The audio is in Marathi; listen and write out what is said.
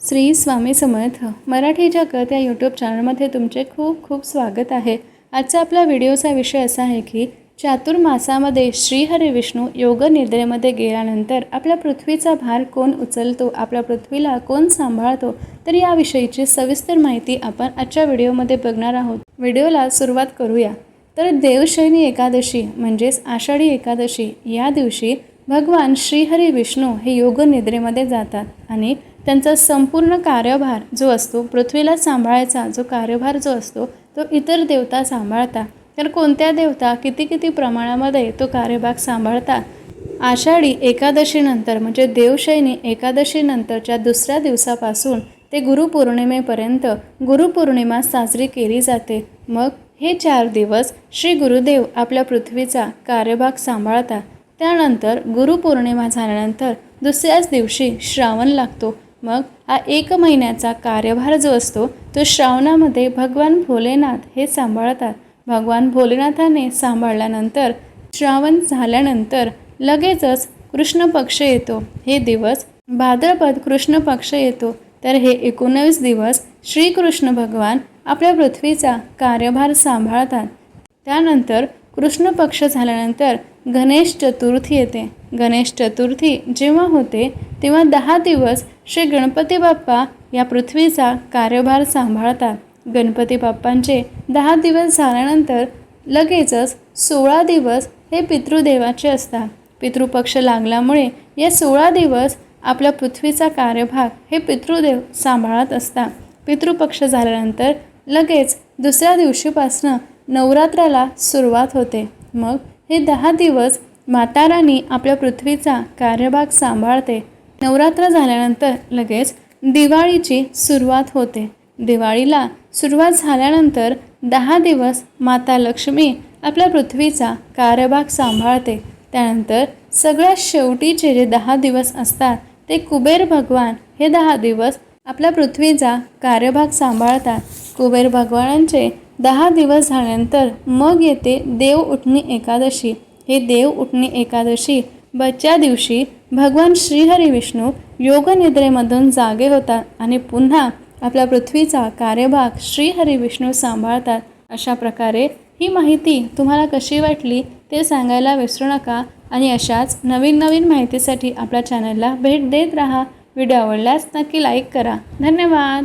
श्री स्वामी समर्थ. मराठी जगत या यूट्यूब चॅनलमध्ये तुमचे खूप खूप स्वागत आहे. आजचा आपला व्हिडिओचा विषय असा आहे की चातुर्मासामध्ये श्रीहरी विष्णू योग निद्रेमध्ये गेल्यानंतर आपल्या पृथ्वीचा भार कोण उचलतो आपल्या पृथ्वीला कोण सांभाळतो तर याविषयीची सविस्तर माहिती आपण आजच्या व्हिडिओमध्ये बघणार आहोत. व्हिडिओला सुरुवात करूया. तर देवशयनी एकादशी म्हणजेच आषाढी एकादशी या दिवशी भगवान श्रीहरी विष्णू हे योग निद्रेमध्ये जातात आणि त्यांचा संपूर्ण कार्यभार जो असतो पृथ्वीला सांभाळायचा जो कार्यभार जो असतो तो इतर देवता सांभाळता. तर कोणत्या देवता किती किती प्रमाणामध्ये तो कार्यभाग सांभाळतात आषाढी एकादशीनंतर म्हणजे देवशयनी एकादशीनंतरच्या दुसऱ्या दिवसापासून ते गुरुपौर्णिमेपर्यंत गुरुपौर्णिमा साजरी केली जाते. मग हे चार दिवस श्री गुरुदेव आपल्या पृथ्वीचा कार्यभाग सांभाळतात त्यानंतर गुरुपौर्णिमा झाल्यानंतर दुसऱ्याच दिवशी श्रावण लागतो. मग हा एक महिन्याचा कार्यभार जो असतो तो श्रावणामध्ये भगवान भोलेनाथ हे सांभाळतात. भगवान भोलेनाथाने सांभाळल्यानंतर श्रावण झाल्यानंतर लगेचच कृष्ण पक्ष येतो. हे दिवस भाद्रपद कृष्ण पक्ष येतो. तर हे एकोणवीस दिवस श्रीकृष्ण भगवान आपल्या पृथ्वीचा कार्यभार सांभाळतात. त्यानंतर कृष्ण पक्ष झाल्यानंतर गणेश चतुर्थी येते. गणेश चतुर्थी जेव्हा होते तेव्हा दहा दिवस श्री गणपती बाप्पा या पृथ्वीचा कार्यभार सांभाळतात. गणपती बाप्पांचे दहा दिवस झाल्यानंतर लगेचच सोळा दिवस हे पितृदेवाचे असतात. पितृपक्ष लागल्यामुळे या सोळा दिवस आपल्या पृथ्वीचा कार्यभाग हे पितृदेव सांभाळत असतात. पितृपक्ष झाल्यानंतर लगेच दुसऱ्या दिवशीपासनं नवरात्राला सुरुवात होते. मग हे दहा दिवस माता राणी आपल्या पृथ्वीचा कार्यभाग सांभाळते. नवरात्र झाल्यानंतर लगेच दिवाळीची सुरुवात होते. दिवाळीला सुरुवात झाल्यानंतर दहा दिवस माता लक्ष्मी आपल्या पृथ्वीचा कार्यभाग सांभाळते. त्यानंतर सगळ्यात शेवटीचे जे दहा दिवस असतात ते कुबेर भगवान हे दहा दिवस आपल्या पृथ्वीचा कार्यभाग सांभाळतात. कुबेर भगवानांचे दहा दिवस झाल्यानंतर मग येते देव उठणी एकादशी. हे देव उठणी एकादशी बच्च्या दिवशी भगवान श्रीहरी विष्णू योगनिद्रेमधून जागे होतात आणि पुन्हा आपल्या पृथ्वीचा कार्यभाग श्रीहरी विष्णू सांभाळतात. अशा प्रकारे ही माहिती तुम्हाला कशी वाटली ते सांगायला विसरू नका आणि अशाच नवीन नवीन माहितीसाठी आपल्या चॅनलला भेट देत राहा. व्हिडिओ आवडल्यास नक्की लाईक करा. धन्यवाद!